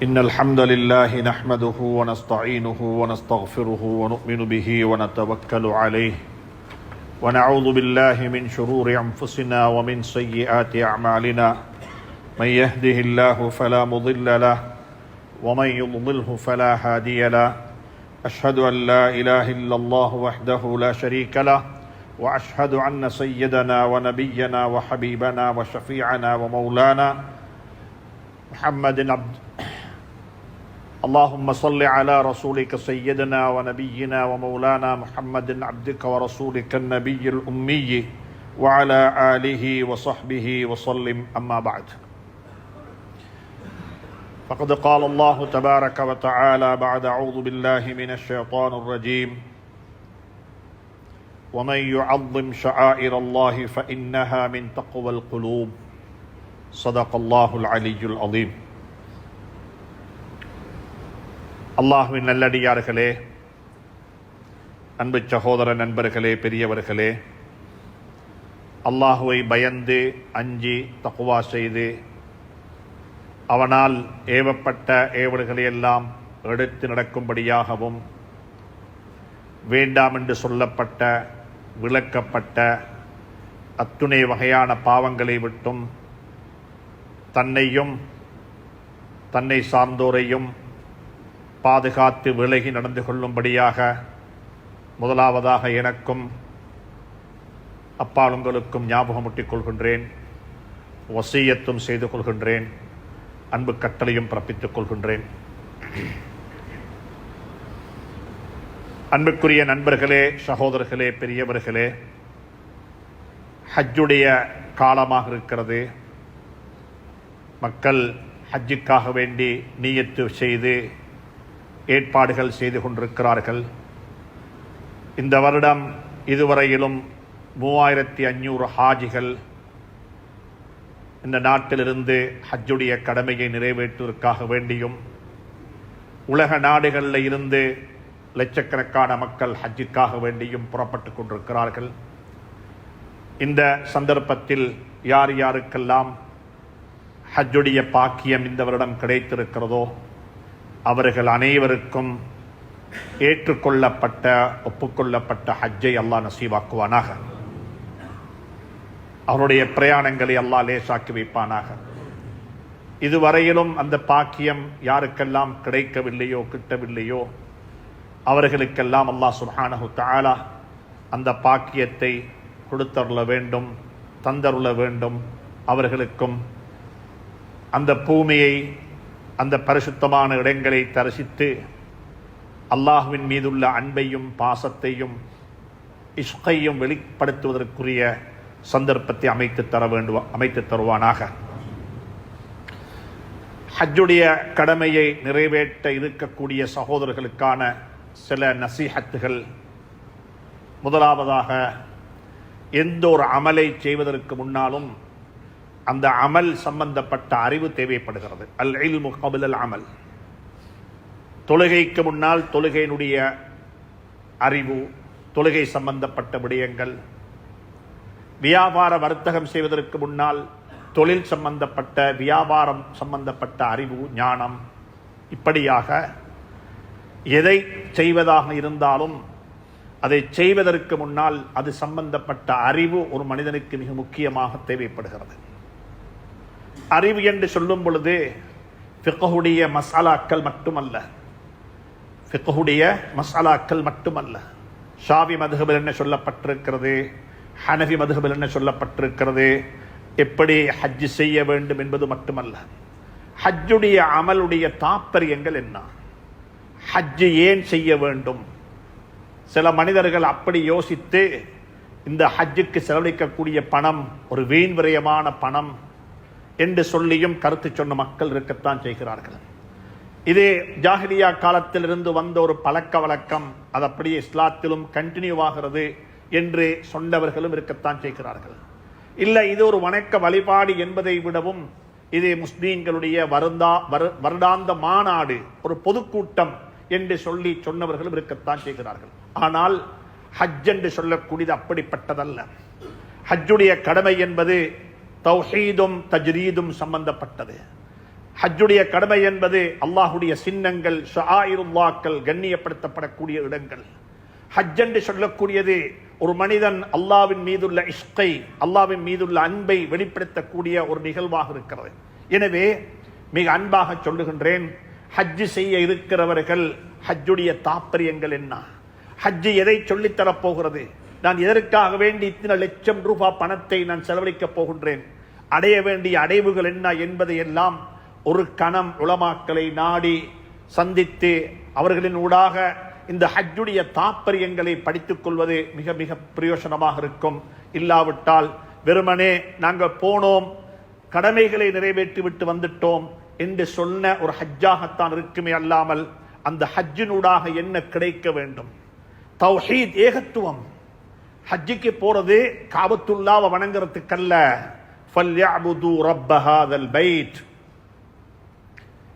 إن الحمد لله نحمده ونستعينه ونستغفره ونؤمن به ونتوكل عليه. ونعوذ بالله من شرور أنفسنا ومن سيئات أعمالنا. من يهده الله فلا مضل له ومن يضلله فلا هادي له. أشهد أن لا إله إلا الله وحده لا شريك له وأشهد أن سيدنا ونبينا وحبيبنا وشفيعنا ومولانا محمد عبد اللهم صل على رسولك سيدنا ونبينا ومولانا محمد عبدك ورسولك النبي الأمي وعلى آله وصحبه وسلم. أما بعد. فقد قال الله تبارك وتعالى بعد أعوذ بالله من الشيطان الرجيم. ومن يعظم شعائر الله فإنها من تقوى القلوب. صدق الله العلي العظيم. அல்லாஹுவின் நல்லடியார்களே அன்பு சகோதர நண்பர்களே பெரியவர்களே அல்லாஹுவை பயந்து அஞ்சி தக்குவா செய்து அவனால் ஏவப்பட்ட ஏவல்களையெல்லாம் எடுத்து நடக்கும்படியாகவும் வேண்டாம் என்று சொல்லப்பட்ட விளக்கப்பட்ட அத்துணை வகையான பாவங்களை விட்டும் தன்னையும் தன்னை சார்ந்தோரையும் பாதுகாத்து விலகி நடந்து கொள்ளும்படியாக முதலாவதாக எனக்கும் அப்பாளுங்களுக்கும் ஞாபகமூட்டிக் கொள்கின்றேன் வசியத்தும் செய்து கொள்கின்றேன் அன்பு கட்டளையும் பிறப்பித்துக் கொள்கின்றேன். அன்புக்குரிய நண்பர்களே சகோதரர்களே பெரியவர்களே ஹஜ்ஜுடைய காலமாக இருக்கிறது. மக்கள் ஹஜ்ஜுக்காக வேண்டி நீயத்து செய்து ஏற்பாடுகள் செய்து கொண்டிருக்கிறார்கள். இந்த வருடம் இதுவரையிலும் மூவாயிரத்தி அஞ்சூறு ஹாஜிகள் இந்த நாட்டிலிருந்து ஹஜ்ஜுடைய கடமையை நிறைவேற்றுவதற்காக வேண்டியும் உலக நாடுகளில் இருந்து லட்சக்கணக்கான மக்கள் ஹஜ்ஜுக்காக வேண்டியும் புறப்பட்டு கொண்டிருக்கிறார்கள். இந்த சந்தர்ப்பத்தில் யார் யாருக்கெல்லாம் ஹஜ்ஜுடைய பாக்கியம் இந்த வருடம் கிடைத்திருக்கிறதோ அவர்கள் அனைவருக்கும் ஏற்றுக்கொள்ளப்பட்ட ஒப்புக்கொள்ளப்பட்ட ஹஜ்ஜை அல்லாஹ் நசீவாக்குவானாக. அவருடைய பிரயாணங்களை அல்லாஹ் லேசாக்கி வைப்பானாக. இதுவரையிலும் அந்த பாக்கியம் யாருக்கெல்லாம் கிடைக்கவில்லையோ கிட்டவில்லையோ அவர்களுக்கெல்லாம் அல்லாஹ் சுஹானஹு தாலா அந்த பாக்கியத்தை கொடுத்தருள வேண்டும் தந்தருள வேண்டும். அவர்களுக்கும் அந்த பூமியை அந்த பரிசுத்தமான இடங்களை தரிசித்து அல்லாஹுவின் மீதுள்ள அன்பையும் பாசத்தையும் இஷ்கையும் வெளிப்படுத்துவதற்குரிய சந்தர்ப்பத்தை அமைத்து தர வேண்டும் அமைத்து தருவானாக. ஹஜ்ஜுடைய கடமையை நிறைவேற்ற இருக்கக்கூடிய சகோதரர்களுக்கான சில நசீஹத்துகள். முதலாவதாக எந்த ஒரு அமலை செய்வதற்கு முன்னாலும் அந்த அமல் சம்பந்தப்பட்ட அறிவு தேவைப்படுகிறது. அல் இல் அல் அமல். தொழுகைக்கு முன்னால் தொழுகையினுடைய அறிவு தொழுகை சம்பந்தப்பட்ட விடயங்கள் வியாபார வர்த்தகம் செய்வதற்கு முன்னால் தொழில் சம்பந்தப்பட்ட வியாபாரம் சம்பந்தப்பட்ட அறிவு ஞானம் இப்படியாக எதை செய்வதாக இருந்தாலும் அதை செய்வதற்கு முன்னால் அது சம்பந்தப்பட்ட அறிவு ஒரு மனிதனுக்கு மிக முக்கியமாக தேவைப்படுகிறது. அறிவு என்று சொல்லும் பொழுது ஃபிக்கஹுடைய மசாலாக்கள் மட்டுமல்ல. ஃபிக்கஹுடைய மசாலாக்கள் மட்டுமல்ல. ஷாவி மதுகபில் என்ன சொல்லப்பட்டிருக்கிறது? ஹனவி மதுகபில் என்ன சொல்லப்பட்டிருக்கிறது? எப்படி ஹஜ்ஜு செய்ய வேண்டும் என்பது மட்டுமல்ல. ஹஜ்ஜுடைய அமலுடைய தாற்பயங்கள் என்ன? ஹஜ்ஜு ஏன் செய்ய வேண்டும்? சில மனிதர்கள் அப்படி யோசித்து இந்த ஹஜ்ஜுக்கு செலவழிக்கக்கூடிய பணம் ஒரு வீண் விரயமான பணம் என்று சொல்லியும் கருத்து சொன்ன மக்கள் இருக்கத்தான் செய்கிறார்கள். இது ஜாகிரியா காலத்தில் இருந்து வந்த ஒரு பழக்க வழக்கம் அது அப்படியே இஸ்லாத்திலும் கண்டினியூ ஆகிறது என்று சொன்னவர்களும் இருக்கத்தான் செய்கிறார்கள். இல்லை இது ஒரு வணக்க வழிபாடு என்பதை விடவும் இது முஸ்லீம்களுடைய வருந்தா வருடாந்த மாநாடு ஒரு பொதுக்கூட்டம் என்று சொல்லி சொன்னவர்களும் இருக்கத்தான் செய்கிறார்கள். ஆனால் ஹஜ் என்று சொல்லக்கூடியது அப்படிப்பட்டதல்ல. ஹஜ்ஜுடைய கடமை என்பது தௌஹீதும் தஜ்ரீதும் சம்பந்தப்பட்டது. ஹஜ்ஜுடைய கடமை என்பது அல்லாஹுடைய சின்னங்கள் ஷாயிருல்லாக்கள் கண்ணியப்படுத்தப்படக்கூடிய இடங்கள். ஹஜ் என்று சொல்லக்கூடியது ஒரு மனிதன் அல்லாவின் மீதுள்ள இஷ்கை அல்லாவின் மீதுள்ள அன்பை வெளிப்படுத்தக்கூடிய ஒரு நிகழ்வாக இருக்கிறது. எனவே மிக அன்பாக சொல்லுகின்றேன் ஹஜ்ஜு செய்ய இருக்கிறவர்கள் ஹஜ்ஜுடைய தாற்பயங்கள் என்ன? ஹஜ்ஜு எதை சொல்லித்தரப்போகிறது நான் எதற்காக வேண்டி இத்தனை லட்சம் ரூபாய் பணத்தை நான் செலவழிக்கப் போகின்றேன்? அடைய வேண்டிய அடைவுகள் என்ன என்பதை எல்லாம் ஒரு கணம் உளமாக்களை நாடி சந்தித்து அவர்களின் ஊடாக இந்த ஹஜ்ஜுடைய தாற்பயங்களை படித்துக் கொள்வது மிக மிக பிரயோசனமாக இருக்கும். இல்லாவிட்டால் வெறுமனே நாங்கள் போனோம் கடமைகளை நிறைவேற்றி விட்டு வந்துட்டோம் என்று சொன்ன ஒரு ஹஜ்ஜாகத்தான் இருக்குமே அல்லாமல் அந்த ஹஜ்ஜினூடாக என்ன கிடைக்க வேண்டும்? தௌஹீத் ஏகத்துவம். ஹஜ்ஜிக்கு போறது காபத்துல்லாவை வணங்குறதுக்கல்ல. ஃபல்யஅபுது ரப்ப ஹாதல்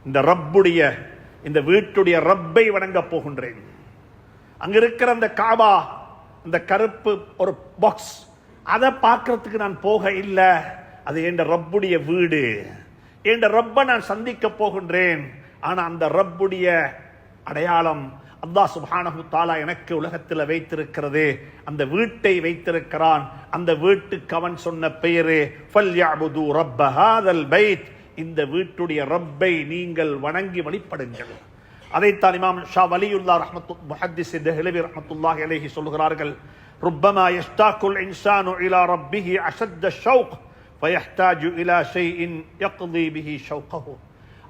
இந்த ரப்புடைய இந்த வீட்டுடைய ரப்பை வணங்க போகின்றேன். அங்க இருக்கிற அந்த காபா அந்த கருப்பு ஒரு பாக்ஸ் அதை பார்க்கறதுக்கு நான் போக இல்லை. அது என் ரப்புடைய வீடு. என் ரப்பை நான் சந்திக்க போகின்றேன். ஆனா அந்த ரப்புடைய அடையாளம் அல்லாஹ் சுப்ஹானஹு தாலா எனக்கு உலகத்தில் வைத்திருக்கிறது அந்த வீட்டை வைத்திருக்கிறான் அந்த வீட்டுக்கு அவன் சொன்ன பெயரு ஃபல்யஅபுது ரப்ப ஹாதல் பைத் இந்த வீட்டுடைய ரப்பை நீங்கள் வணங்கி வழிபடுங்கள் அதைத்தான் இமாம் ஷா வலியுல்லா ரஹ்மத்து முஹத்திஸ் தெஹ்லவி ரஹ்மத்துல்லாஹி அலைஹி சொல்கிறார்கள் ربما يشتاق الإنسان إلى ربه أشد الشوق فيحتاج إلى شيء يقضي به شوقه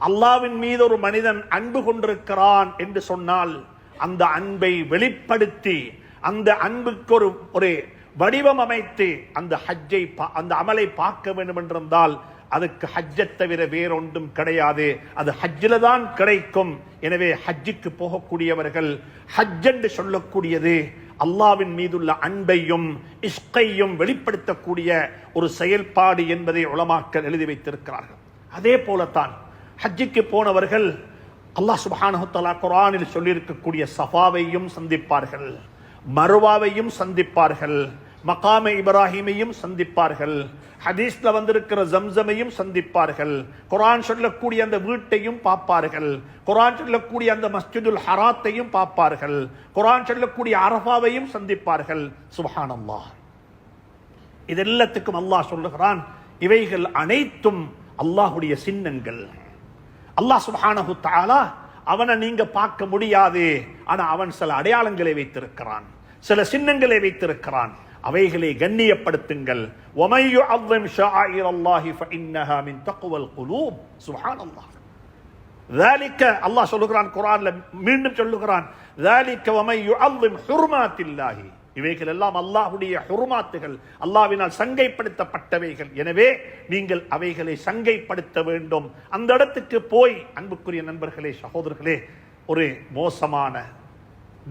அல்லாவின் மீது ஒரு மனிதன் அன்பு கொண்டிருக்கிறான் என்று சொன்னால் அந்த அன்பை வெளிப்படுத்தி அந்த அன்புக்கு ஒரு ஒரு வடிவம் அமைத்து அந்த ஹஜ்ஜை பா- அந்த அமலை பார்க்க வேண்டும் என்றிருந்தால் அதுக்கு ஹஜ்ஜை தவிர வேறொன்றும் கிடையாது. அது ஹஜ்ஜில் தான் கிடைக்கும். எனவே ஹஜ்ஜுக்கு போகக்கூடியவர்கள் ஹஜ் என்று சொல்லக்கூடியது அல்லாவின் மீதுள்ள அன்பையும் இஷ்கையும் வெளிப்படுத்தக்கூடிய ஒரு செயல்பாடு என்பதை உலமாக்கல் எழுதி வைத்திருக்கிறார்கள். அதே போலத்தான் ஹஜ்ஜுக்கு போனவர்கள் அல்லாஹ் சுப்ஹானஹு குரானில் சொல்லியிருக்கக்கூடிய சஃபாவையும் சந்திப்பார்கள் மருவாவையும் சந்திப்பார்கள் மகாம இப்ராஹிமையும் சந்திப்பார்கள் ஹதீஸ்ல வந்திருக்கிற ஜம்சமையும் சந்திப்பார்கள் குரான் சொல்லக்கூடிய அந்த வீட்டையும் பார்ப்பார்கள் குரான் சொல்லக்கூடிய அந்த மஸ்ஜிதுல் ஹராத்தையும் பார்ப்பார்கள் குரான் சொல்லக்கூடிய அரஃபாவையும் சந்திப்பார்கள். சுப்ஹானல்லாஹ். இது எல்லாத்துக்கும் அல்லாஹ் சொல்லுகிறான் இவைகள் அனைத்தும் அல்லாஹுடைய சின்னங்கள். அல்லாஹ் சுப்ஹானஹு தஆலா அவனை நீங்க பார்க்க முடியாது ஆனா அவன் சில அடையாளங்களை வைத்திருக்கிறான் சில சின்னங்களை வைத்திருக்கிறான் அவைகளை கண்ணியப்படுத்துங்கள் وَمَن يُعَظِّمْ شَعَائِرَ اللَّهِ فَإِنَّهَا مِن تَقْوَى الْقُلُوبِ سبحان الله ذلك அல்லாஹ் சொல்லுகிறான் குர்ஆன்ல மீண்டும் சொல்லுகிறான் ذلك ومن يعظم حرمات الله இவைகள் எல்லாம் அல்லாஹுடைய ஹுர்மாத்துகள் அல்லாவினால் சங்கைப்படுத்தப்பட்டவைகள். எனவே நீங்கள் அவைகளை சங்கைப்படுத்த வேண்டும். அந்த இடத்துக்கு போய் அன்புக்குரிய நண்பர்களே சகோதரர்களே ஒரு மோசமான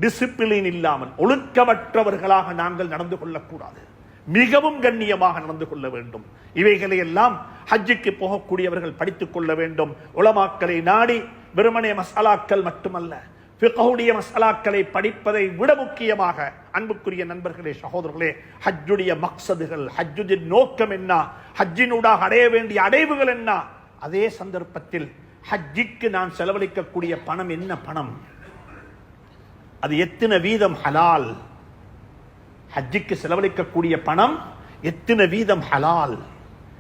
டிசிப்ளின் இல்லாமல் ஒழுக்கமற்றவர்களாக நாங்கள் நடந்து கொள்ளக்கூடாது. மிகவும் கண்ணியமாக நடந்து கொள்ள வேண்டும். இவைகளை எல்லாம் ஹஜ்ஜுக்கு போகக்கூடியவர்கள் படித்துக் கொள்ள வேண்டும். உலமாக்களை நாடி வெறுமனே மசாலாக்கள் மட்டுமல்ல ஃபிக்ஹுடைய மசாலாக்களை படிப்பதை விட முக்கியமாக அன்புக்குரிய நண்பர்களே சகோதரர்களே ஹஜ்ஜுடைய மக்சதுகள் ஹஜ்ஜுதின் நோக்கம் என்ன? ஹஜ்ஜினூடாக அடைய வேண்டிய அடைவுகள் என்ன? அதே சந்தர்ப்பத்தில் ஹஜ்ஜிக்கு நான் செலவழிக்கக்கூடிய பணம் என்ன பணம்? அது எத்தனை வீதம் ஹலால்? ஹஜ்ஜிக்கு செலவழிக்கக்கூடிய பணம் எத்தனை வீதம் ஹலால்?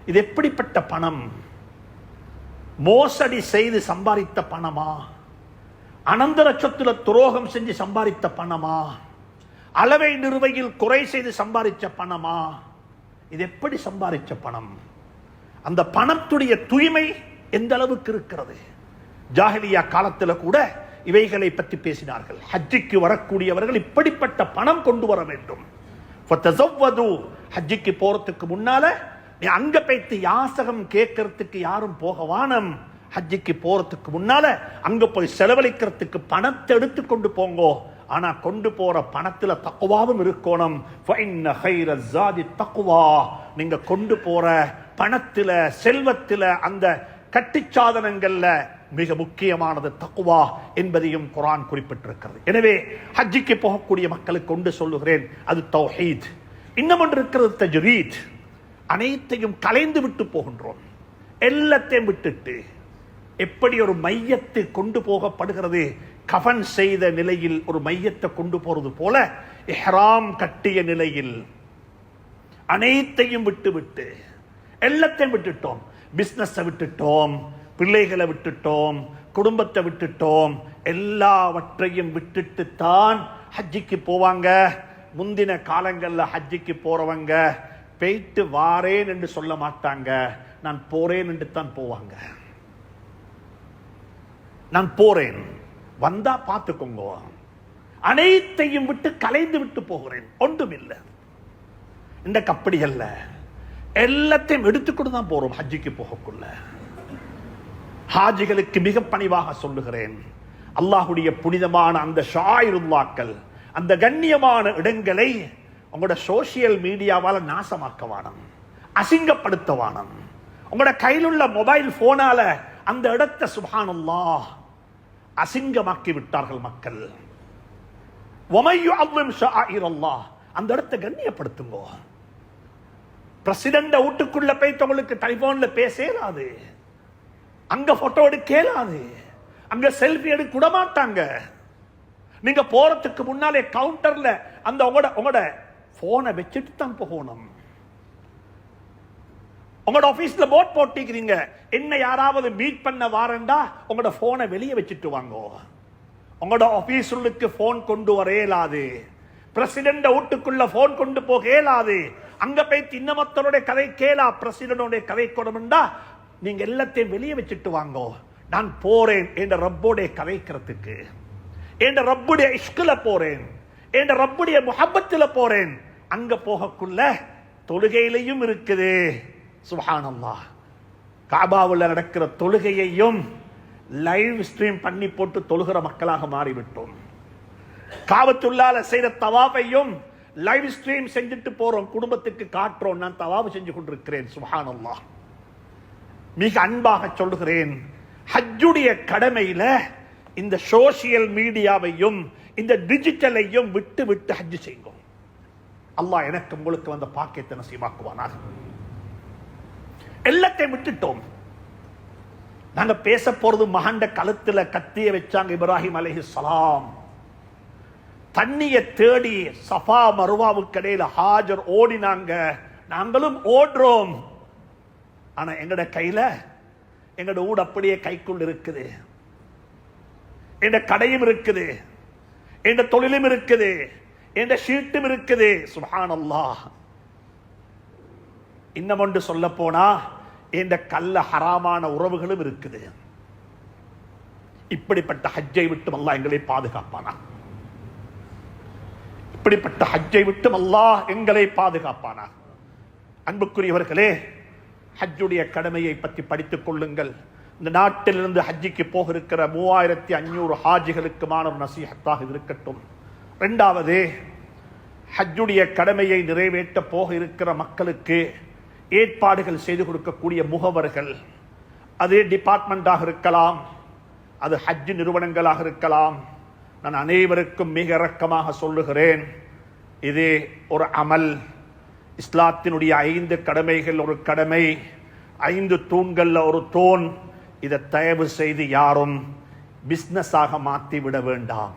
இது எப்படிப்பட்ட பணம்? மோசடி செய்து சம்பாதித்த பணமா? அனந்த லட்சத்தில் துரோகம் செஞ்சு சம்பாதித்த பணமா? அளவை நிறுவையில் குறை செய்து சம்பாதிச்ச பணமா? இது எப்படி சம்பாதிச்ச பணம்? அந்த பணத்துடைய தூய்மை எந்த அளவுக்கு இருக்கிறது? ஜாகலியா காலத்தில் கூட இவைகளை பற்றி பேசினார்கள். ஹஜ்ஜிக்கு வரக்கூடியவர்கள் இப்படிப்பட்ட பணம் கொண்டு வர வேண்டும். ஹஜ்ஜிக்கு போறதுக்கு முன்னால நீ அங்க பைத்து யாசகம் கேட்கறதுக்கு யாரும் போக வானம். ஹஜ்ஜிக்கு போகிறதுக்கு முன்னால் அங்கே போய் செலவழிக்கிறதுக்கு பணத்தை எடுத்து கொண்டு போங்கோ. ஆனால் கொண்டு போகிற பணத்தில் தக்குவாவும் இருக்கணும். தக்குவா. நீங்கள் கொண்டு போகிற பணத்தில் செல்வத்தில் அந்த கட்டிச்சாதனங்கள்ல மிக முக்கியமானது தக்குவா என்பதையும் குரான் குறிப்பிட்டிருக்கிறது. எனவே ஹஜ்ஜிக்கு போகக்கூடிய மக்களுக்கு கொண்டு சொல்லுகிறேன் அது தௌஹீத். இன்னும் ஒன்று இருக்கிறது தஜ்ரீத். அனைத்தையும் கலைந்து விட்டு போகின்றோம். எல்லாத்தையும் விட்டுட்டு எப்படி ஒரு மையத்து கொண்டு போகப்படுகிறது? கஃபன் செய்த நிலையில் ஒரு மையத்தை கொண்டு போறது போல எஹ்ராம் கட்டிய நிலையில் அனைத்தையும் விட்டு விட்டு எல்லாத்தையும் விட்டுட்டோம். பிஸ்னஸை விட்டுட்டோம் பிள்ளைகளை விட்டுட்டோம் குடும்பத்தை விட்டுட்டோம் எல்லாவற்றையும் விட்டுட்டு தான் ஹஜ்ஜிக்கு போவாங்க. முந்தின காலங்களில் ஹஜ்ஜிக்கு போறவங்க போயிட்டு வாரேன் என்று சொல்ல மாட்டாங்க. நான் போறேன் என்று தான் போவாங்க. நான் போறேன். வந்தா பார்த்துக்கோங்க. அனைத்தையும் விட்டு கலைந்து விட்டு போகிறேன். ஒன்றுமில்லை. இந்த அப்படி அல்ல. எல்லாத்தையும் எடுத்துக்கொண்டு தான் போறோம் ஹஜ்ஜிக்கு போகக்குள்ள. ஹாஜிகளுக்கு மிக பணிவாக சொல்லுகிறேன். அல்லாஹுடைய புனிதமான அந்த ஷாயிருல்லாக்கள் அந்த கண்ணியமான இடங்களை உங்களோட சோசியல் மீடியாவால் நாசமாக்க வானம் அசிங்கப்படுத்த வானம் உங்களோட கையில் உள்ள மொபைல் போனால அந்த இடத்தை சுபானல்லாஹ் அசிங்கமாக்கி விட்டார்கள் மக்கள் அந்த இடத்தை கண்ணியப்படுத்துங்க. பிரசிடண்ட வீட்டுக்குள்ள போய் உங்களுக்கு டெலிபோன்ல பேசலாது. அங்க போட்டோ எடுக்கலாது. அங்க செல்ஃபி எடுக்க விட மாட்டாங்க. நீங்க போறதுக்கு முன்னாலே கவுண்டர்ல அந்த உங்களோட உங்களோட போனை வச்சுட்டு தான் போகணும். உங்களோட ஆஃபீஸில் போட் போட்டிக்கிறீங்க என்ன யாராவது மீட் பண்ண வாரண்டா உங்களோட ஃபோனை வெளியே வச்சுட்டு வாங்கோ. உங்களோட ஆபீஸுக்கு ஃபோன் கொண்டு வர இயலாது. பிரசிடென்ட் வீட்டுக்குள்ள ஃபோன் கொண்டு போக இயலாது. அங்க போய் இன்னமத்தருடைய கதை கேளா பிரசிடனுடைய கதை கொடுமெண்டா நீங்க எல்லாத்தையும் வெளியே வச்சுட்டு வாங்கோ. நான் போறேன் என்ற ரப்போடைய கதைக்கிறதுக்கு. என்ற ரப்புடைய இஷ்கில் போறேன். என்ற ரப்புடைய முகப்பத்தில் போறேன். அங்க போகக்குள்ள தொழுகையிலையும் இருக்குது. சுபஹானல்லாஹ். காபாவில் நடக்கிற தொழுகையையும் லைவ் ஸ்ட்ரீம் பண்ணி போட்டு தொழுகிற மக்களாக மாறிவிட்டோம். காவத்துள்ளால செய்த தவாபையும் லைவ் ஸ்ட்ரீம் செஞ்சுட்டு போறோம் குடும்பத்துக்கு காட்டுறோம் நான் தவாவு செஞ்சு கொண்டிருக்கிறேன் சுபஹானல்லாஹ். மிக அன்பாக சொல்கிறேன் ஹஜ்ஜுடைய கடமையில இந்த சோசியல் மீடியாவையும் இந்த டிஜிட்டலையும் விட்டு விட்டு ஹஜ்ஜு செய்வோம். அல்லாஹ் எனக்கு உங்களுக்கு வந்த பாக்கியத்தை நசீமாக்குவானாக. எல்லாத்தையும் விட்டுட்டோம். நாங்க பேச போறது மகண்ட கழுத்துல கத்திய வச்சாங்க இப்ராஹிம் சலாம் தண்ணிய தேடி சஃபா மருவாவுக்கு இடையில ஹாஜர் ஓடினாங்க. நாங்களும் ஓடுறோம். ஆனா எங்கட கையில எங்கட ஊடு அப்படியே கைக்குள் இருக்குது. என்ற கடையும் இருக்குது. என்ற தொழிலும் இருக்குது. என்ற ஷீட்டும் இருக்குது. சுஹான் அல்லாஹ் ஒன்று சொல்ல போனா இந்த கல்ல ஹராமான உறவுகளும் இருக்குது. இப்படிப்பட்ட ஹஜ்ஜை விட்டு அல்லா எங்களை பாதுகாப்பானா? இப்படிப்பட்ட ஹஜ்ஜை விட்டு அல்லாஹ் எங்களை பாதுகாப்பானா? அன்புக்குரியவர்களே ஹஜ்ஜுடைய கடமையை பற்றி படித்துக் கொள்ளுங்கள். இந்த நாட்டிலிருந்து ஹஜ்ஜிக்கு போக இருக்கிற மூவாயிரத்தி அஞ்சூறு ஹாஜிகளுக்குமான ஒரு நசீகத்தாக இருக்கட்டும். ரெண்டாவது ஹஜ்ஜுடைய கடமையை நிறைவேற்ற போக இருக்கிற மக்களுக்கு ஏற்பாடுகள் செய்து கொடுக்கக்கூடிய முகவர்கள். அது டிபார்ட்மெண்ட்டாக இருக்கலாம். அது ஹஜ் நிறுவனங்களாக இருக்கலாம். நான் அனைவருக்கும் மிக இரக்கமாக சொல்லுகிறேன். இது ஒரு அமல். இஸ்லாத்தினுடைய ஐந்து கடமைகள் ஒரு கடமை. ஐந்து தூண்களில் ஒரு தூண். இதை தயவு செய்து யாரும் பிஸ்னஸாக மாற்றி விட வேண்டாம்.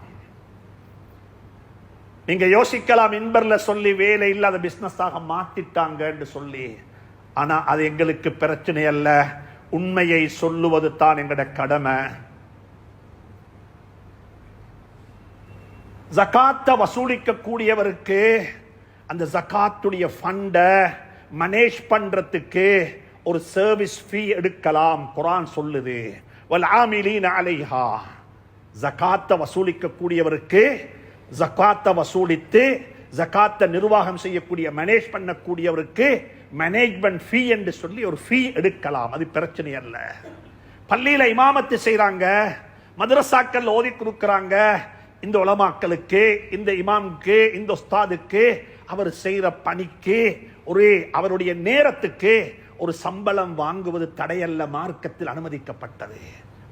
நீங்க யோசிக்கலாம் இன்பர்ல சொல்லி வேலை இல்லாத பிஸ்னஸாக மாத்திட்டாங்கன்னு சொல்லி. ஆனால் அது எங்களுக்கு பிரச்சனை அல்ல உண்மையை சொல்லுவது தான் எங்களோட கடமை. ஜகாத்தை வசூலிக்கக்கூடியவருக்கு அந்த ஜகாத்துடைய ஃபண்டை மனேஜ் பண்ணுறதுக்கு ஒரு சர்வீஸ் ஃபீ எடுக்கலாம். குரான் சொல்லுது. வல் ஆமிலீன அலைஹா. ஜகாத்தை வசூலிக்கக்கூடியவருக்கு ஜகாத்தை வசூலித்து ஜகாத்தை நிர்வாகம் செய்யக்கூடிய மேனேஜ் பண்ணக்கூடியவருக்கு மேனேஜ்மெண்ட் ஃபீ என்று சொல்லி ஒரு ஃபீ எடுக்கலாம். அது பிரச்சனை அல்ல. பள்ளியில இமாமத்து செய்கிறாங்க மதரசாக்கள் ஓதி கொடுக்குறாங்க. இந்த உலமாக்களுக்கு இந்த இமாமுக்கு இந்த உஸ்தாதுக்கு அவர் செய்கிற பணிக்கு ஒரு அவருடைய நேரத்துக்கு ஒரு சம்பளம் வாங்குவது தடையல்ல. மார்க்கத்தில் அனுமதிக்கப்பட்டது.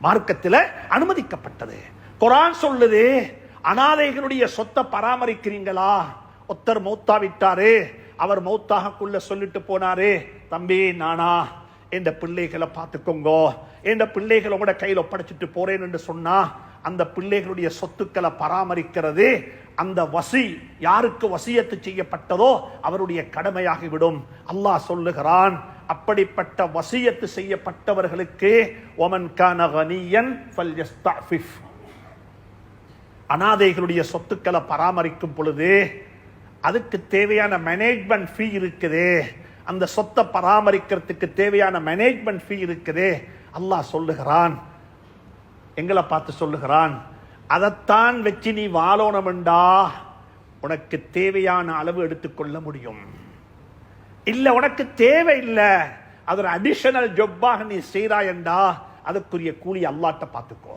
மார்க்கத்தில் அனுமதிக்கப்பட்டது. குரான் சொல்லுது அனாதைகளுடைய சொத்தை பராமரிக்கிறீங்களா? ஒத்தர் மூத்தா விட்டாரு. அவர் மௌத்தாகக்குள்ள சொல்லிட்டு போனாரு தம்பி நானா என்ற பிள்ளைகளை பார்த்துக்கோங்கோ. இந்த பிள்ளைகளை உங்களோட கையில் ஒப்படைச்சிட்டு போறேன் என்று சொன்னா அந்த பிள்ளைகளுடைய சொத்துக்களை பராமரிக்கிறது அந்த வசி யாருக்கு வசியத்து செய்யப்பட்டதோ அவருடைய கடமையாகிவிடும். அல்லாஹ் சொல்லுகிறான் அப்படிப்பட்ட வசியத்து செய்யப்பட்டவர்களுக்கு ஒமன் கான அனாதைகளுடைய சொத்துக்களை பராமரிக்கும் பொழுது அதுக்கு தேவையான மேனேஜ்மெண்ட் ஃபீ இருக்குது. அந்த சொத்தை பராமரிக்கிறதுக்கு தேவையான மேனேஜ்மெண்ட் ஃபீ இருக்குது. அல்லாஹ் சொல்லுகிறான். எங்களை பார்த்து சொல்லுகிறான். அதைத்தான் வச்சு நீ வாழணுமெண்டா? உனக்கு தேவையான அளவு எடுத்துக்கொள்ள முடியும். இல்லை உனக்கு தேவையில்லை. இல்லை அது ஒரு அடிஷனல் ஜொப்பாக நீ செய்கிறாயண்டா அதுக்குரிய கூலி அல்லாட்ட பார்த்துக்கோ.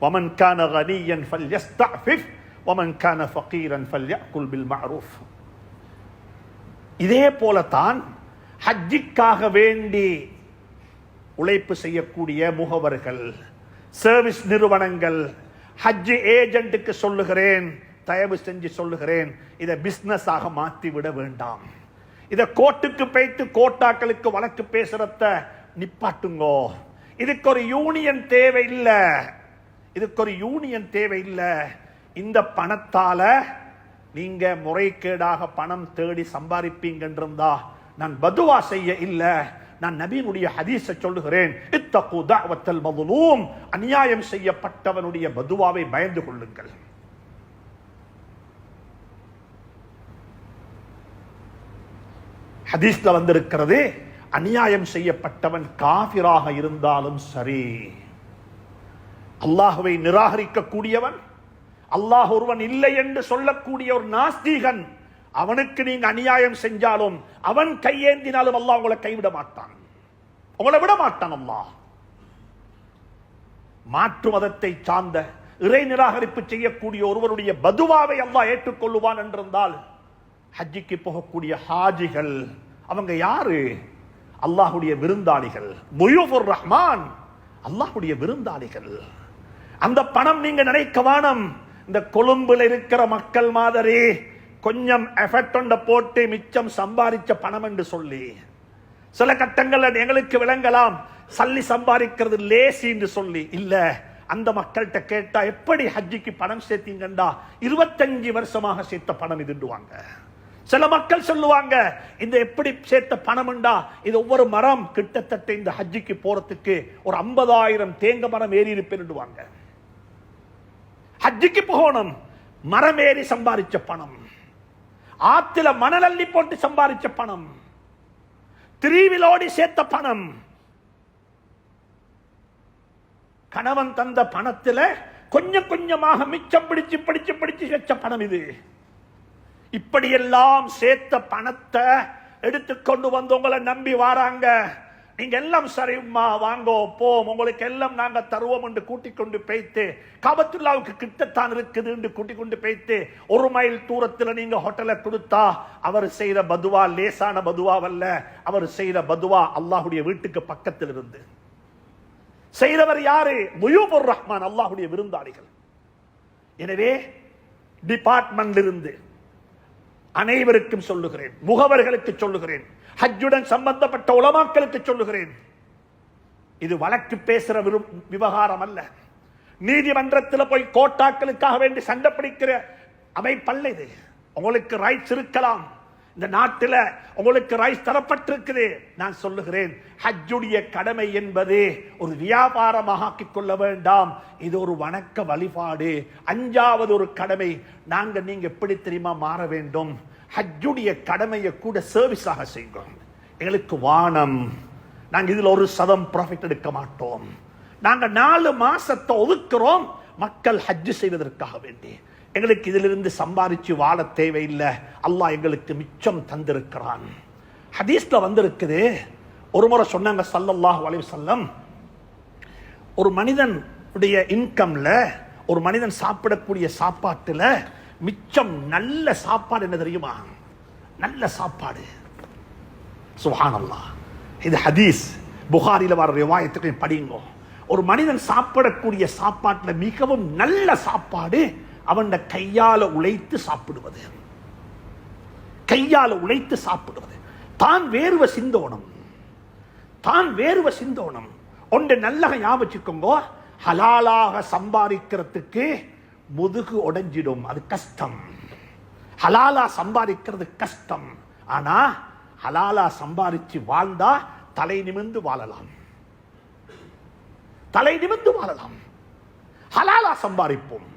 வமன் கான ரனியன் ஃபல் எஸ்தா ஃபிஃப்த் ஒமன் கான ஃபக்கீரன் ஃபல்யா குல்பில் மரூஃப் இதே போலத்தான் ஹஜ்ஜிக்காக வேண்டி உழைப்பு செய்யக்கூடிய முகவர்கள் சர்வீஸ் நிறுவனங்கள் ஹஜ்ஜி ஏஜென்ட்டுக்கு சொல்லுகிறேன் தயவு செஞ்சு சொல்லுகிறேன் இதை பிஸ்னஸாக மாற்றி விட வேண்டாம். இதை கோர்ட்டுக்கு போய்த்து கோட்டாக்களுக்கு வழக்கு பேசுறத நிப்பாட்டுங்கோ. இதுக்கு ஒரு யூனியன் தேவை இல்லை இதுக்கு ஒரு யூனியன் தேவை இல்லை இந்த பணத்தால நீங்க முறைகேடாக பணம் தேடி சம்பாதிப்பீங்கன்றிருந்தா நான் பதுவா செய்ய இல்லை. நான் நபியினுடைய ஹதீஸை சொல்லுகிறேன். இத்தகு தாவத்தல் மதுலூம். அநியாயம் செய்யப்பட்டவனுடைய பதுவாவை பயந்து கொள்ளுங்கள். ஹதீஸ்ல வந்திருக்கிறது அநியாயம் செய்யப்பட்டவன் காபிராக இருந்தாலும் சரி அல்லாஹுவை நிராகரிக்கக்கூடியவன் அல்லாஹ் ஒருவன் இல்லை என்று சொல்லக்கூடிய ஒரு நாஸ்தீகன் அவனுக்கு நீங்க அநியாயம் செஞ்சாலும் அவன் கையேந்தினாலும் அல்லாஹ் உங்களை கைவிட மாட்டான். உங்களை விட மாட்டான் அல்லாஹ். மாற்று மதத்தை சார்ந்த இறை நிராகரிப்பு செய்யக்கூடிய ஒருவருடைய பதுவாவை அல்லாஹ் ஏற்றுக்கொள்ளுவான் என்றிருந்தால் ஹஜ்ஜிக்கு போகக்கூடிய ஹாஜிகள் அவங்க யாரு? அல்லாஹுடைய விருந்தாளிகள். முயூஃபுர் ரஹ்மான் அல்லாஹுடைய விருந்தாளிகள். அந்த பணம் நீங்க நினைக்க வானம் இந்த கொழும்புல இருக்கிற மக்கள் மாதிரி கொஞ்சம் எஃபெக்ட் ஒன்றை போட்டு மிச்சம் சம்பாதிச்ச பணம் என்று சொல்லி சில கட்டங்களில் எங்களுக்கு விளங்கலாம் சல்லி சம்பாதிக்கிறது லேசி என்று சொல்லி. இல்ல அந்த மக்கள்கிட்ட கேட்டா எப்படி ஹஜ்ஜிக்கு பணம் சேர்த்தீங்கண்டா? இருபத்தஞ்சு வருஷமாக சேர்த்த பணம் இதுண்டுவாங்க சில மக்கள் சொல்லுவாங்க இந்த எப்படி சேர்த்த பணம்ண்டா? இது ஒவ்வொரு மரம் கிட்டத்தட்ட இந்த ஹஜ்ஜிக்கு போறதுக்கு ஒரு ஐம்பதாயிரம் தேங்க மரம் ஏறி இருப்பேன்டுவாங்க ஹஜ்ஜுக்கு போகணும் மரமேறி சம்பாதிச்ச பணம். ஆத்துல மணல் அள்ளி போட்டு சம்பாதிச்ச பணம். திரிவிலோடி சேர்த்த பணம். கணவன் தந்த பணத்தில் கொஞ்சம் கொஞ்சமாக மிச்சம் பிடிச்சு பிடிச்சு பிடிச்சு வச்ச பணம் இது. இப்படியெல்லாம் சேர்த்த பணத்தை எடுத்துக்கொண்டு வந்து உங்களை நம்பி வாராங்க. நீங்க எல்லாம் சரிம்மா வாங்கோ போம். உங்களுக்கு எல்லாம் நாங்க தருவோம் என்று கூட்டிக் கொண்டு போய்த்து காபத்துல்லாவுக்கு கிட்டத்தான் இருக்குது என்று கூட்டிக் கொண்டு போய்த்து ஒரு மைல் தூரத்தில் நீங்க ஹோட்டலை கொடுத்தா அவர் செய்த பதுவா லேசான பதுவாவல்ல. அவர் செய்த பதுவா அல்லாஹுடைய வீட்டுக்கு பக்கத்தில் இருந்து செய்தவர் யாரு? முயூபுர் ரஹ்மான் அல்லாஹுடைய விருந்தாளிகள். எனவே டிபார்ட்மெண்ட் இருந்து அனைவருக்கும் சொல்லுகிறேன் முகவர்களுக்கு சொல்லுகிறேன் ஹஜ்ஜுடன் சம்பந்தப்பட்ட உலமாக்களுக்கு சொல்லுகிறேன். இது வழக்கு பேசுற விரு- விவகாரம் அல்ல. நீதிமன்றத்தில் போய் கோட்டாக்களுக்காக வேண்டி சண்டை பிடிக்கிற அமைப்பல்ல இது. உங்களுக்கு ரைட்ஸ் இருக்கலாம். இந்த நாட்டில் உங்களுக்கு ரைஸ் தரப்பட்டிருக்குது. நான் சொல்லுகிறேன் ஹஜ்ஜுடைய கடமை என்பது ஒரு வியாபாரமாக ஆக்கிக் கொள்ள வேண்டாம். இது ஒரு வணக்க வழிபாடு. அஞ்சாவது ஒரு கடமை நாங்க நீங்க எப்படி தெரியுமா மாற வேண்டும்? ஹஜ்ஜுடைய கடமையை கூட சர்வீஸாக செய்கிறோம் எங்களுக்கு வானம். நாங்க இதில் ஒரு சதம் ப்ராஃபிட் எடுக்க மாட்டோம். நாங்க நாலு மாசத்தை ஒதுக்குறோம். மக்கள் ஹஜ்ஜு செய்வதற்காக வேண்டி. எங்களுக்கு இதிலிருந்து சம்பாதிச்சு வாழ தேவையில்லை. அல்லாஹ் எங்களுக்கு மிச்சம் தந்திருக்கிறான். ஹதீஸ்ல வந்திருக்குது. ஒரு முறை சொன்னாங்க சல்லல்லாஹ் அலைஹி செல்லம் ஒரு மனிதன் இன்கம்ல ஒரு மனிதன் சாப்பிடக்கூடிய சாப்பாட்டுல மிச்சம் நல்ல சாப்பாடு என்ன தெரியுமா? நல்ல சாப்பாடு. சுஹானல்லா இது ஹதீஸ். புகாரியில் வர ரிவாயத்துக்கு படியுங்க ஒரு மனிதன் சாப்பிடக்கூடிய சாப்பாட்டுல மிகவும் நல்ல சாப்பாடு அவன் கையால உழைத்து சாப்பிடுவது. கையால உழைத்து சாப்பிடுவது. தான் வேர்வை சிந்தோணம். தான் வேறுவ சிந்தோணம். ஒன்று நல்லக ஞாபகிக்கோங்க ஹலாலாக சம்பாதிக்கிறதுக்கு முதுகு உடைஞ்சிடும். அது கஷ்டம். ஹலாலா சம்பாதிக்கிறது கஷ்டம். ஆனா ஹலாலா சம்பாதிச்சு வாழ்ந்தா தலை நிமிர்ந்து வாழலாம். தலை நிமிர்ந்து வாழலாம். ஹலாலா சம்பாதிப்போம்.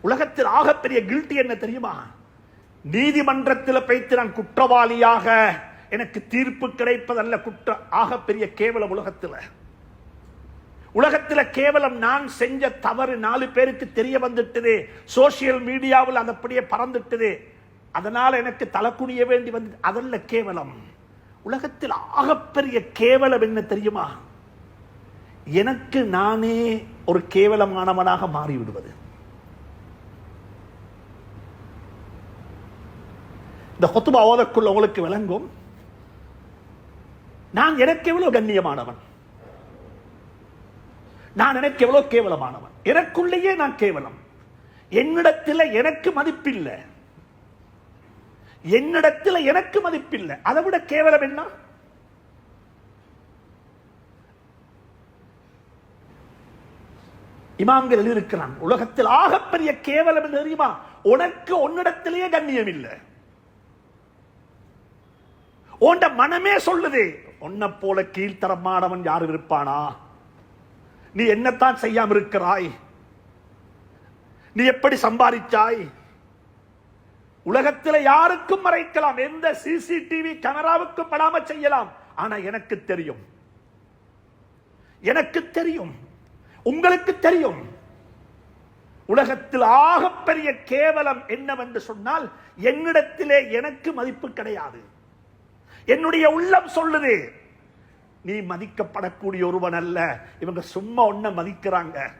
உலகத்தில் ஆகப்பெரிய கில்ட்டி என்ன தெரியுமா? நீதிமன்றத்தில் பைத்து நான் குற்றவாளியாக எனக்கு தீர்ப்பு கிடைப்பதல்ல குற்ற ஆகப்பெரிய கேவலம் உலகத்தில். உலகத்தில் கேவலம் நான் செஞ்ச தவறு நாலு பேருக்கு தெரிய வந்துட்டது. சோசியல் மீடியாவில் அது அப்படியே பறந்துட்டது. அதனால் எனக்கு தலை வேண்டி வந்து அதல்ல கேவலம். உலகத்தில் ஆகப்பெரிய கேவலம் என்ன தெரியுமா? எனக்கு நானே ஒரு கேவலமானவனாக மாறிவிடுவது. இந்த கொத்துபா ஓதக்குள் உங்களுக்கு விளங்கும். நான் எனக்கு எவ்வளவு கண்ணியமானவன்? நான் எனக்கு எவ்வளவு கேவலமானவன்? எனக்குள்ளேயே நான் கேவலம். என்னிடத்தில் எனக்கு மதிப்பில்லை. என்னிடத்தில் எனக்கு மதிப்பில்லை. அதை விட கேவலம் என்ன? இமாம்கள் எழுதியிருக்கிறான் உலகத்தில் ஆகப்பெரிய கேவலம் தெரியுமா? உனக்கு உன்னிடத்திலேயே கண்ணியம் இல்லை. உன்ட மனமே சொல்லுது. உன்னை போல கீழ்த்தரமானவன் யாரு இருப்பானா? நீ என்னத்தான் செய்யாம இருக்கிறாய்? நீ எப்படி சம்பாதிச்சாய்? உலகத்தில் யாருக்கும் மறைக்கலாம். எந்த சிசிடிவி கேமராவுக்கும் படாம செய்யலாம். ஆனா எனக்கு தெரியும். எனக்கு தெரியும். உங்களுக்கு தெரியும். உலகத்தில் ஆகப்பெரிய கேவலம் என்னவென்று சொன்னால் என்னிடத்திலே எனக்கு மதிப்பு கிடையாது. என்னுடைய உள்ளம் சொல்லுது. நீ மதிக்கப்படக்கூடிய ஒருவன் அல்ல. இவங்க சும்மா ஒன்ன மதிக்கிறாங்க.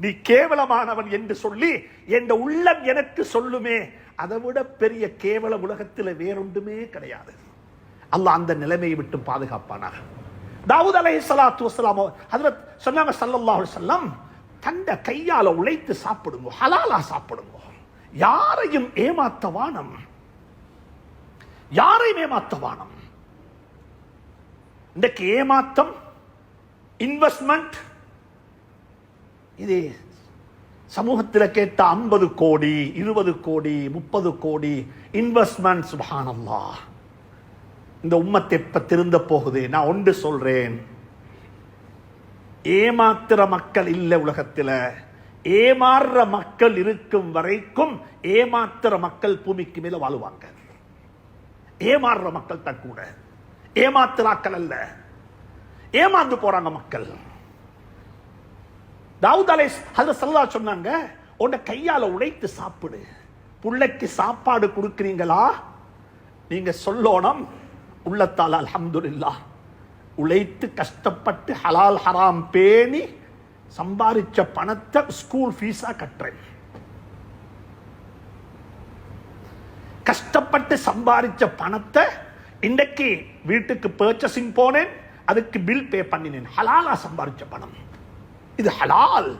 நீ கேவலமானவன் என்று சொல்லி என் உள்ளம் எனக்கு சொல்லுமே. அதை விட பெரிய கேவல உலகத்தில் வேறொன்றுமே கிடையாது. அல்லாஹ் அந்த நிலைமையை விட்டு பாதுகாப்பானாக. தாவூத் அலை சலாத்து வசலாமோ அதில் சொன்னாங்க சல்லல்லாஹு செல்லம் வஸல்லம் தந்த கையால உழைத்து சாப்பிடுங்க ஹலாலா சாப்பிடுங்க. யாரையும் ஏமாத்த வானம் யாரையும் ஏமாத்த வானம் இன்றைக்கு ஏமாத்தம் இன்வெஸ்ட்மெண்ட் இது சமூகத்தில் கேட்ட ஐம்பது கோடி இருபது கோடி முப்பது கோடி இன்வெஸ்ட்மெண்ட் சுபானல்லா இந்த உம்மத்தை எப்ப திருந்த போகுது? நான் ஒன்று சொல்றேன். ஏமாத்துற மக்கள் இல்லை உலகத்தில். ஏமாறுற மக்கள் இருக்கும் வரைக்கும் ஏமாத்துற மக்கள் பூமிக்கு மேல வாழுவாங்க. ஏமாறுற மக்கள் தான் கூட. ஏமாத்துறாக்கள் அல்ல. ஏமாந்து போறாங்க மக்கள். தாவூத் அலை ஹதரத் சல்லா சொன்னாங்க உன்னை கையால உழைத்து சாப்பிடு. பிள்ளைக்கு சாப்பாடு கொடுக்குறீங்களா? நீங்க சொல்லணும். உள்ளத்தால் இல்லா உழைத்து கஷ்டப்பட்டு ஹலால் ஹராம் பேணி சம்பாதிச்ச பணத்தை ஸ்கூல் ஃபீஸா கட்டுறேன். கஷ்டப்பட்டு சம்பாதிச்ச பணத்தை இன்றைக்கு வீட்டுக்கு பர்ச்சேசிங் போனேன் அதுக்கு பில் பே பண்ணினேன். ஹலாலா சம்பாதிச்ச பணம். இது ஹலால்.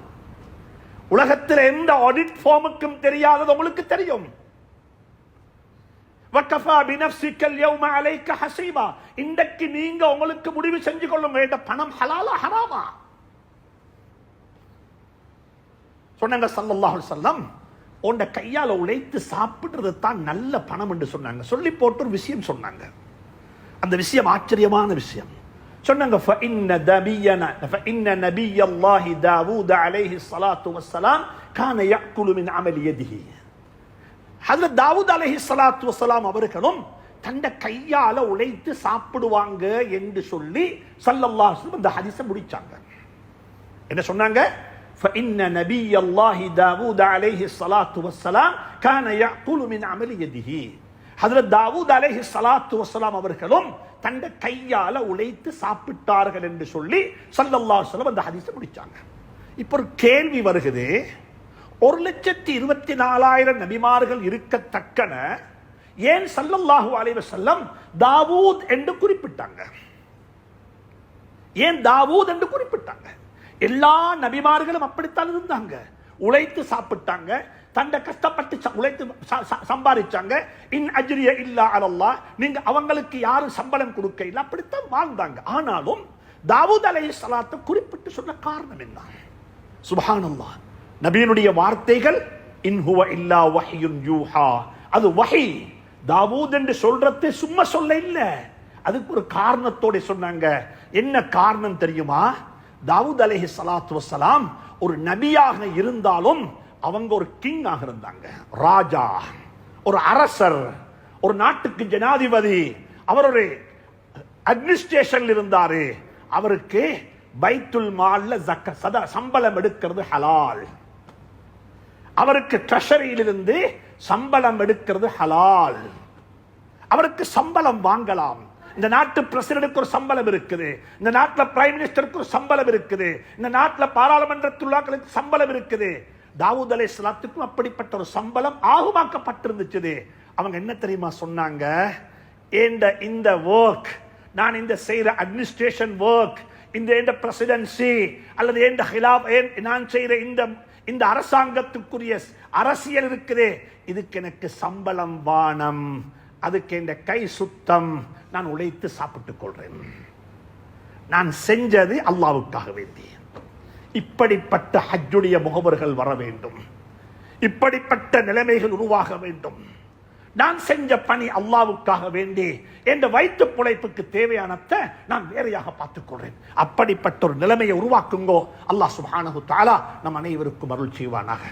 உலகத்தில் எந்த ஆடிட் ஃபார்முக்கும் தெரியாதது உங்களுக்கு தெரியும். வக்கஃபா பினஃப்சிக்கல் யௌம அலைக்க ஹசீபா. இன்றைக்கு நீங்க உங்களுக்கு முடிவு செஞ்சு கொள்ளும் வேண்ட பணம் ஹலாலா ஹராமா? சொன்னாங்க சல்லல்லாஹு அலைஹி வஸல்லம் உன்ட கையால் உழைத்து சாப்பிடுறது தான் நல்ல பணம் என்று சொன்னாங்க. சொல்லி போட்டு ஒரு விஷயம் சொன்னாங்க. அந்த விஷயம் ஆச்சரியமான விஷயம் சொன்னாங்க فإن نبينا فإن نبي الله داوود عليه الصلاة والسلام كان يأكل من عمل يده ஹஜரத் தாவூத் அலைஹி ஸலாத்து வஸலாம் அவர்களும் தந்த கையால உழைத்து சாப்பிடுவாங்க என்று சொல்லி ஸல்லல்லாஹு அலைஹி வஸல்லம் இந்த ஹதீஸை முடிச்சாங்க என்ன சொன்னாங்க فإن نبي الله داوود عليه الصلاة والسلام كان يأكل من عمل يده ஹஜரத் தாவூத் அலைஹி சலாத்து வசலாம் அவர்களும் தந்த கையால உழைத்து சாப்பிட்டார்கள் என்று சொல்லி சல்லல்லா சொல்லம் அந்த ஹதீஸை முடிச்சாங்க. இப்போ ஒரு கேள்வி வருகிறது ஒரு லட்சத்தி இருபத்தி நாலாயிரம் நபிமார்கள் இருக்கத்தக்கன ஏன் சல்லல்லாஹு அலைவ செல்லம் தாவூத் என்று குறிப்பிட்டாங்க? ஏன் தாவூத் என்று குறிப்பிட்டாங்க? எல்லா நபிமார்களும் அப்படித்தான் இருந்தாங்க. உழைத்து சாப்பிட்டாங்க. தண்ட கஷ்டப்பட்டு ச- உழைத்து சம்பாதிச்சாங்க. இன் அஜ்ரிய இல்லா அலல்லா நீங்க அவங்களுக்கு யாரும் சம்பளம் கொடுக்க இல்லை அப்படித்தான் வாழ்ந்தாங்க. ஆனாலும் தாவூத் அலை சலாத்தை குறிப்பிட்டு சொன்ன காரணம் என்ன? சுபஹானல்லாஹ். நபியினுடைய வார்த்தைகள் இன் ஹுவ இல்லா வஹ்யுன் யூஹா. அது வஹி. தாவூத் என்று சொல்றது சும்மா சொல்ல இல்லை. அதுக்கு ஒரு காரணத்தோட சொன்னாங்க. என்ன காரணம் தெரியுமா? தாவூத் அலைஹி சலாத்து வசலாம் ஒரு நபியாக இருந்தாலும் அவங்க ஒரு கிங் ஆக இருந்தாங்க. ராஜா ஒரு அரசர் ஒரு நாட்டுக்கு ஜனாதிபதி அவர் ஒரு அட்மினிஸ்ட்ரேஷன்ல இருந்தாரு. அவருக்கு பைத்துல் மால்ல ஜக்க சதா சம்பளம் எடுக்கிறது ஹலால். அவருக்கு ட்ரெஷரியிலிருந்து சம்பளம் எடுக்கிறது ஹலால். அவருக்கு சம்பளம் வாங்கலாம். இந்த நாட்டு பிரசிடனுக்கு ஒரு சம்பளம் இருக்குது. இந்த நாட்டில் பிரைம் மினிஸ்டருக்கு ஒரு சம்பளம் இருக்குது. இந்த நாட்டில் பாராளுமன்ற துள்ளாக்களுக்கு சம்பளம் இருக்குது. தாவூத் அலை சலாத்துக்கும் அப்படிப்பட்ட ஒரு சம்பளம் ஆகுமாக்கப்பட்டிருந்துச்சு அவங்க என்ன தெரியுமா சொன்னாங்க? இந்த இந்த ஒர்க் நான் இந்த செய்கிற அட்மினிஸ்ட்ரேஷன் ஒர்க் இந்த இந்த பிரசிடென்சி அல்லது இந்த ஹிலாப் நான் செய்கிற இந்த இந்த அரசாங்கத்துக்குரிய அரசியல் இருக்குதே. இதுக்கு எனக்கு சம்பளம் வானம் அதுக்கு இந்த கை சுத்தம் நான் உழைத்து சாப்பிட்டுக் கொள்றேன். நான் செஞ்சது அல்லாவுக்காக வேண்டி. இப்படிப்பட்ட ஹஜ்ஜுடைய முகவர்கள் வர வேண்டும். இப்படிப்பட்ட நிலைமைகள் உருவாக வேண்டும். நான் செஞ்ச பணி அல்லாவுக்காக வேண்டி என்ற வயிற்று பிழைப்புக்கு தேவையானத்தை நான் வேறையாக பார்த்துக் கொள்றேன். அப்படிப்பட்ட ஒரு நிலைமையை உருவாக்குங்கோ. அல்லாஹ் சுபானகு தாலா நம் அனைவருக்கும் அருள் செய்வானாக.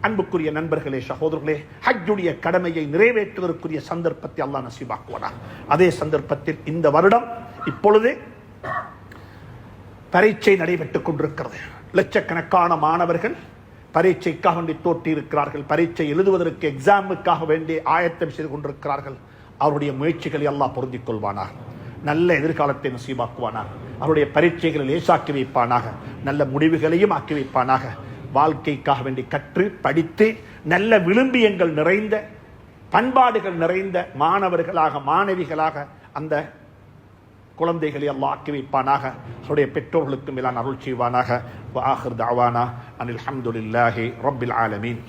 அன்புக்குரிய நண்பர்களே சகோதரர்களே ஹஜ்ஜுடைய கடமையை நிறைவேற்றுவதற்குரிய சந்தர்ப்பத்தை அல்லாஹ் நசீபாக்குவானா அதே சந்தர்ப்பத்தில் இந்த வருடம் இப்பொழுது பரீட்சை நடைபெற்றுக் கொண்டிருக்கிறது. லட்சக்கணக்கான மாணவர்கள் பரீட்சைக்காக வேண்டி தோற்றியிருக்கிறார்கள். பரீட்சை எழுதுவதற்கு எக்ஸாமுக்காக வேண்டி ஆயத்தம் செய்து கொண்டிருக்கிறார்கள். அவருடைய முயற்சிகளை எல்லாம் பொருந்திக் கொள்வானாக நல்ல எதிர்காலத்தை நசீபாக்குவானாக. அவருடைய பரீட்சைகளை லேசாக்கி வைப்பானாக. நல்ல முடிவுகளையும் ஆக்கி வைப்பானாக. வாழ்க்கைக்காக வேண்டி கற்று படித்து நல்ல விளிம்பியங்கள் நிறைந்த பண்பாடுகள் நிறைந்த மாணவர்களாக மாணவிகளாக அந்த குழந்தைகளை அல்லாஹ் ஆக்கி வைப்பானாக அவருடைய பெற்றோர்களுக்கும் எல்லாம் அருள் செய்வானாக. வாஹிர் தாவானா அனில் அஹமதுல்லாஹி ரபில் ஆலமீன்.